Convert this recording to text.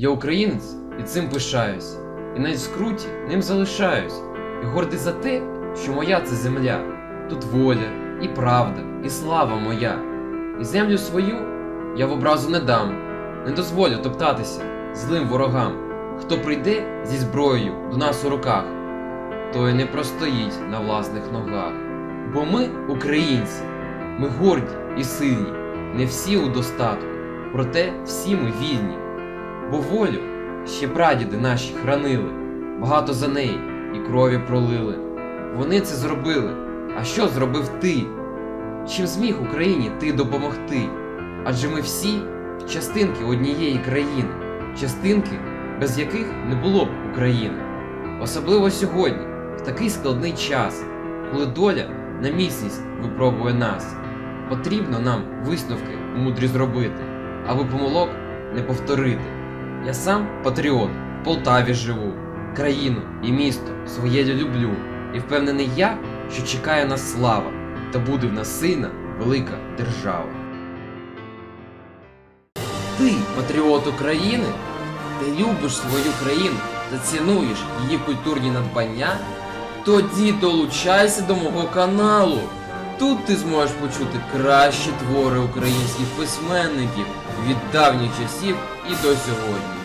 Я українець і цим пишаюсь, і навіть скруті ним залишаюсь, і гордий за те, що моя це земля, тут воля, і правда, і слава моя. І землю свою я в образу не дам, не дозволю топтатися злим ворогам. Хто прийде зі зброєю до нас у руках, той не простоїть на власних ногах. Бо ми українці, ми горді і сильні, не всі у достатку, проте всі ми вільні. Бо волю ще прадіди наші хранили, багато за неї і крові пролили. Вони це зробили. А що зробив ти? Чим зміг Україні ти допомогти? Адже ми всі частинки однієї країни, частинки, без яких не було б України. Особливо сьогодні, в такий складний час, коли доля на міцність випробує нас. Потрібно нам висновки мудрі зробити, аби помилок не повторити. Я сам патріот, в Полтаві живу, країну і місто своє люблю, і впевнений я, що чекає нас слава, та буде в нас сильна велика держава. Ти патріот України? Ти любиш свою країну та цінуєш її культурні надбання? Тоді долучайся до мого каналу. Тут ти зможеш почути кращі твори українських письменників від давніх часів і до сьогодні.